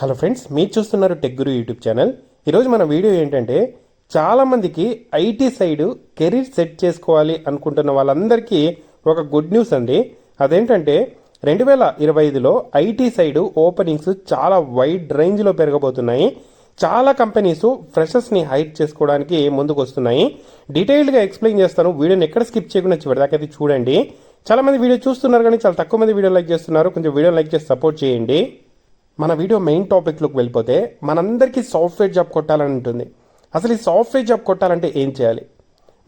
Hello friends మీరు చూస్తున్నారు tech గురు YouTube channel ఈరోజు మన వీడియో ఏంటంటే చాలామందికి ఐటీ సైడ్ కెరీర్ సెట్ చేసుకోవాలి అనుకుంటున్న వాళ్ళందరికీ ఒక గుడ్ న్యూస్ అండి. అదేంటంటే రెండు వేల ఇరవై ఐదులో ఐటీ సైడ్ ఓపెనింగ్స్ చాలా వైడ్ రేంజ్లో పెరగబోతున్నాయి. చాలా కంపెనీస్ ఫ్రెషర్స్ని హైర్ చేసుకోవడానికి ముందుకు వస్తున్నాయి డీటెయిల్డ్గా ఎక్స్ప్లెయిన్ చేస్తాను. వీడియోని ఎక్కడ స్కిప్ చేయకుండా చివరిదాకైతే చూడండి. చాలా మంది వీడియో చూస్తున్నారు కానీ చాలా తక్కువ మంది వీడియో లైక్ చేస్తున్నారు. కొంచెం వీడియో లైక్ చేసి సపోర్ట్ చేయండి. మన వీడియో మెయిన్ టాపిక్లోకి వెళ్ళిపోతే మనందరికీ సాఫ్ట్వేర్ జాబ్ కొట్టాలని ఉంటుంది. అసలు ఈ సాఫ్ట్వేర్ జాబ్ కొట్టాలంటే ఏం చేయాలి?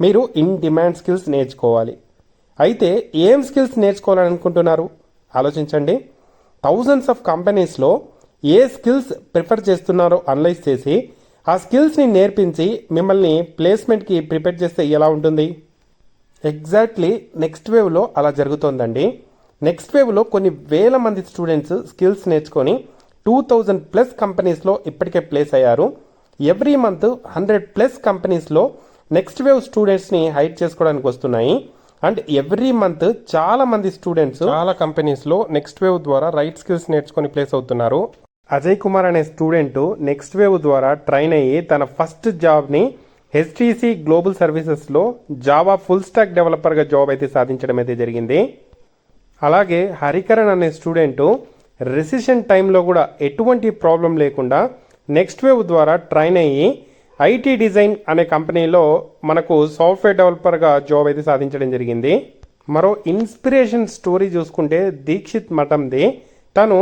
మీరు ఇన్ డిమాండ్ స్కిల్స్ నేర్చుకోవాలి. అయితే ఏం స్కిల్స్ నేర్చుకోవాలని అనుకుంటున్నారు? ఆలోచించండి. థౌజండ్స్ ఆఫ్ కంపెనీస్లో ఏ స్కిల్స్ ప్రిఫర్ చేస్తున్నారో అనలైజ్ చేసి ఆ స్కిల్స్ని నేర్పించి మిమ్మల్ని ప్లేస్మెంట్కి ప్రిపేర్ చేస్తే ఎలా ఉంటుంది? ఎగ్జాక్ట్లీ నెక్స్ట్ వేవ్లో అలా జరుగుతోందండి. నెక్స్ట్ వేవ్లో కొన్ని వేల మంది స్టూడెంట్స్ స్కిల్స్ నేర్చుకొని టూ థౌజండ్ ప్లస్ కంపెనీస్లో ఇప్పటికే ప్లేస్ అయ్యారు. ఎవ్రీ మంత్ హండ్రెడ్ ప్లస్ కంపెనీస్లో నెక్స్ట్ వేవ్ స్టూడెంట్స్ని హైర్ చేసుకోవడానికి వస్తున్నాయి. అండ్ ఎవ్రీ మంత్ చాలా మంది స్టూడెంట్స్ చాలా కంపెనీస్లో నెక్స్ట్ వేవ్ ద్వారా రైట్ స్కిల్స్ నేర్చుకొని ప్లేస్ అవుతున్నారు. అజయ్ కుమార్ అనే స్టూడెంట్ నెక్స్ట్ వేవ్ ద్వారా ట్రైన్ అయ్యి తన ఫస్ట్ జాబ్ని హెచ్టీసీ గ్లోబల్ సర్వీసెస్లో జావా ఫుల్ స్టాక్ డెవలపర్గా జాబ్ అయితే సాధించడం అయితే జరిగింది. అలాగే హరికరణ్ అనే స్టూడెంట్ రెసిషన్ టైంలో కూడా ఎటువంటి ప్రాబ్లం లేకుండా నెక్స్ట్ వేవ్ ద్వారా ట్రైన్ అయ్యి ఐటీ డిజైన్ అనే కంపెనీలో మనకు సాఫ్ట్వేర్ డెవలపర్గా జాబ్ అయితే సాధించడం జరిగింది. మరో ఇన్స్పిరేషన్ స్టోరీ చూసుకుంటే దీక్షిత్ మఠంది. తను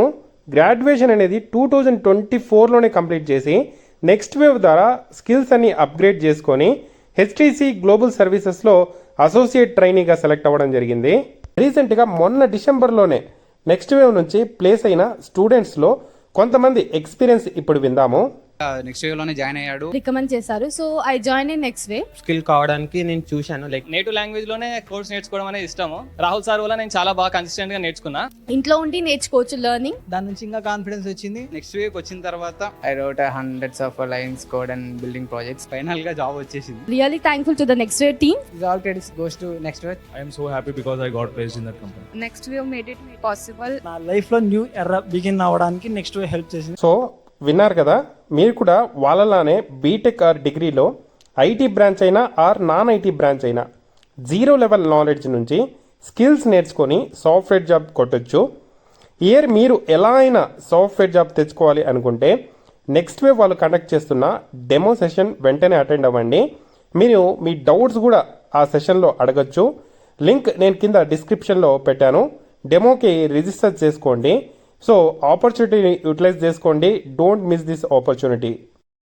గ్రాడ్యుయేషన్ అనేది టూ థౌజండ్ ట్వంటీ ఫోర్లోనే కంప్లీట్ చేసి నెక్స్ట్ వేవ్ ద్వారా స్కిల్స్ అన్ని అప్గ్రేడ్ చేసుకొని హెచ్టీసీ గ్లోబల్ సర్వీసెస్లో అసోసియేట్ ట్రైనీగా సెలెక్ట్ అవ్వడం జరిగింది. రీసెంట్గా మొన్న డిసెంబర్లోనే నెక్స్ట్ వేవ్ నుంచి ప్లేస్ అయిన స్టూడెంట్స్లో కొంతమంది ఎక్స్పీరియన్స్ ఇప్పుడు విందాము. నెక్స్ట్ ఇయర్లోనే జాయిన్ అయ్యాడు. రికమెండ్ చేశారు. So I join in next wave skill కావడానికి నేను చూశాను లైక్ నేటివ్ లాంగ్వేజ్లోనే కోర్స్ నేర్చుకోవడం అనేది ఇష్టము. రాహుల్ సార్ వల్ల నేను చాలా బాగా కన్సిస్టెంట్గా నేర్చుకున్నా. ఇంట్లో ఉండి నేర్చుకోవచ్చు లెర్నింగ్ దాని నుంచి ఇంకా కాన్ఫిడెన్స్ వచ్చింది. నెక్స్ట్ వీక్ వచ్చిన తర్వాత I wrote a hundreds of lines code and building projects. ఫైనల్గా జాబ్ వచ్చేసింది. Really thankful to the next wave team This all credits goes to next week. I am so happy because I got placed in that company. Next wave made it possible నా లైఫ్లో new era begin అవ్వడానికి next వే help చేసింది. So విన్నారు కదా? మీరు కూడా వాళ్ళలానే BTech or డిగ్రీలో ఐటీ బ్రాంచ్ అయినా ఆర్ నాన్ ఐటీ బ్రాంచ్ అయినా జీరో లెవెల్ నాలెడ్జ్ నుంచి స్కిల్స్ నేర్చుకొని సాఫ్ట్వేర్ జాబ్ కొట్టచ్చు. ఇయర్ మీరు ఎలా అయినా సాఫ్ట్వేర్ జాబ్ తెచ్చుకోవాలి అనుకుంటే నెక్స్ట్ వే వాళ్ళు కండక్ట్ చేస్తున్న డెమో సెషన్ వెంటనే అటెండ్ అవ్వండి. మీరు మీ డౌట్స్ కూడా ఆ సెషన్లో అడగచ్చు. లింక్ నేను కింద డిస్క్రిప్షన్లో పెట్టాను. డెమోకి రిజిస్టర్ చేసుకోండి. సో ఆపర్చునిటీని యూటిలైజ్ చేసుకోండి. Don't miss this opportunity